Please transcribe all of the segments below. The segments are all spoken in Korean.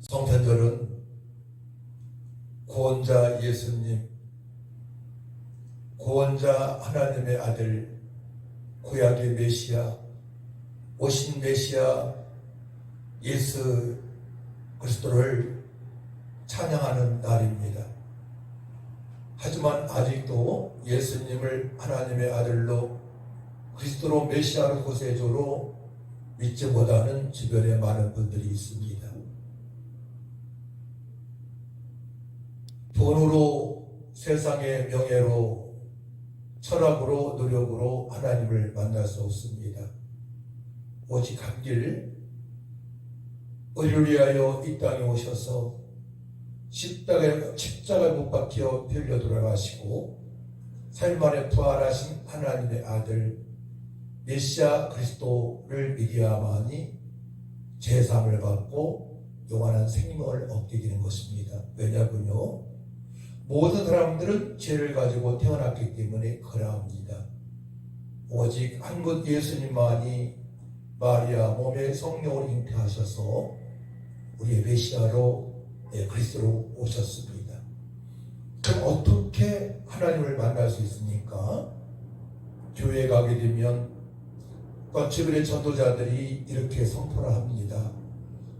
성탄절은 구원자 예수님, 구원자 하나님의 아들, 구약의 메시아, 오신 메시아 예수 그리스도를 찬양하는 날입니다. 하지만 아직도 예수님을 하나님의 아들로 그리스도로 메시아로 구세주로 믿지 못하는 주변에 많은 분들이 있습니다. 돈으로 세상의 명예로 철학으로 노력으로 하나님을 만날 수 없습니다. 오직 한 길, 의를 위하여 이 땅에 오셔서 십자가에, 십자가에 못 박혀 빌려 돌아가시고 삶 만에 부활하신 하나님의 아들 메시아 그리스도를 믿어야만이 제삼을 받고 영원한 생명을 얻게 되는 것입니다. 왜냐군요. 모든 사람들은 죄를 가지고 태어났기 때문에 그러합니다. 오직 한 분 예수님만이 마리아 몸에 성령을 잉태하셔서 우리의 메시아로 예, 그리스도로 오셨습니다. 그럼 어떻게 하나님을 만날 수 있습니까? 교회 가게 되면 주변의 전도자들이 이렇게 선포를 합니다.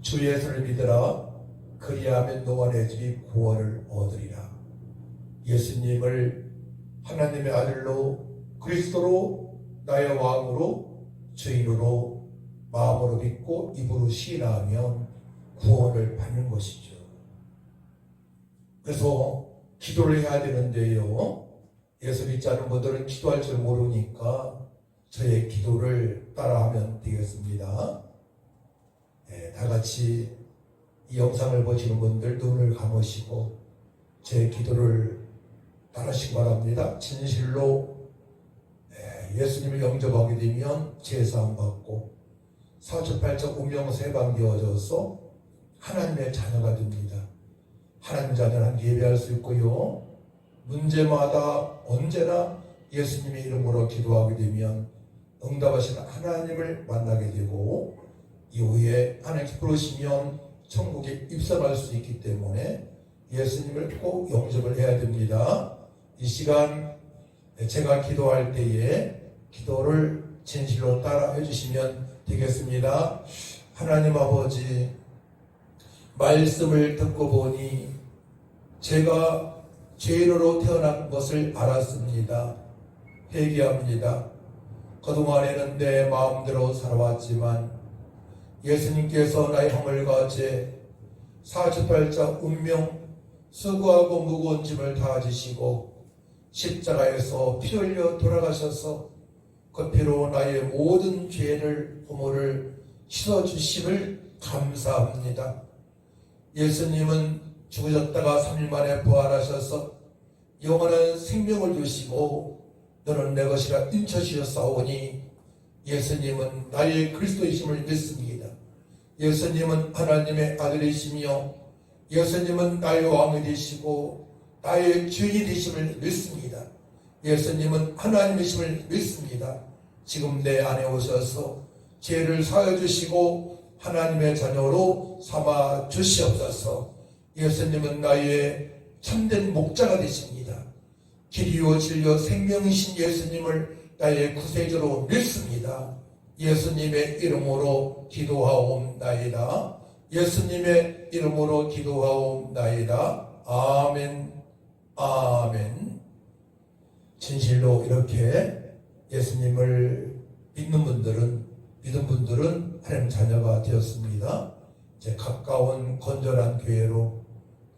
주 예수를 믿으라 그리하면 너와 내 집이 구원을 얻으리라. 예수님을 하나님의 아들로 그리스도로 나의 왕으로 주인으로 마음으로 믿고 입으로 시인하면 구원을 받는 것이죠. 그래서 기도를 해야 되는데요. 예수 믿지 않은 분들은 기도할 줄 모르니까 저의 기도를 따라하면 되겠습니다. 네, 다 같이 이 영상을 보시는 분들 눈을 감으시고 제 기도를 따르시기 바랍니다. 진실로 네, 예수님을 영접하게 되면 제사함 받고 사주팔적 운명세방 되어져서 하나님의 자녀가 됩니다. 하나님 자녀는 예배할 수 있고요. 문제마다 언제나 예수님의 이름으로 기도하게 되면 응답하시는 하나님을 만나게 되고 이후에 하나님께 부르시면 천국에 입성할 수 있기 때문에 예수님을 꼭 영접을 해야 됩니다. 이 시간 제가 기도할 때에 기도를 진실로 따라 해 주시면 되겠습니다. 하나님 아버지 말씀을 듣고 보니 제가 죄인으로 태어난 것을 알았습니다. 회개합니다. 그동안에는 내 마음대로 살아왔지만 예수님께서 나의 허물과 죄, 사주팔자 운명, 수고하고 무거운 짐을 다 지시고 십자가에서 피 흘려 돌아가셔서 그 피로 나의 모든 죄를 허물을 씻어주심을 감사합니다. 예수님은 죽으셨다가 3일 만에 부활하셔서 영원한 생명을 주시고 너는 내 것이라 인쳐주셨사오니 예수님은 나의 그리스도이심을 믿습니다. 예수님은 하나님의 아들이시며 예수님은 나의 왕이 되시고 나의 주인이 되심을 믿습니다. 예수님은 하나님이심을 믿습니다. 지금 내 안에 오셔서 죄를 사여 주시고 하나님의 자녀로 삼아 주시옵소서. 예수님은 나의 참된 목자가 되십니다. 길이요 진리요 생명이신 예수님을 나의 구세주로 믿습니다. 예수님의 이름으로 기도하옵나이다. 예수님의 이름으로 기도하옵나이다. 아멘. 아멘. 진실로 이렇게 예수님을 믿는 분들은 믿은 분들은 하나님 자녀가 되었습니다. 제 가까운 건전한 교회로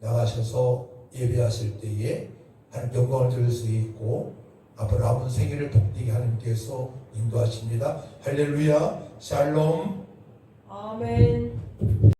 나가셔서 예배하실 때에 하나님 영광을 드릴 수 있고 앞으로 남은 생애를 복되게 하나님께서 인도하십니다. 할렐루야, 샬롬. 아멘.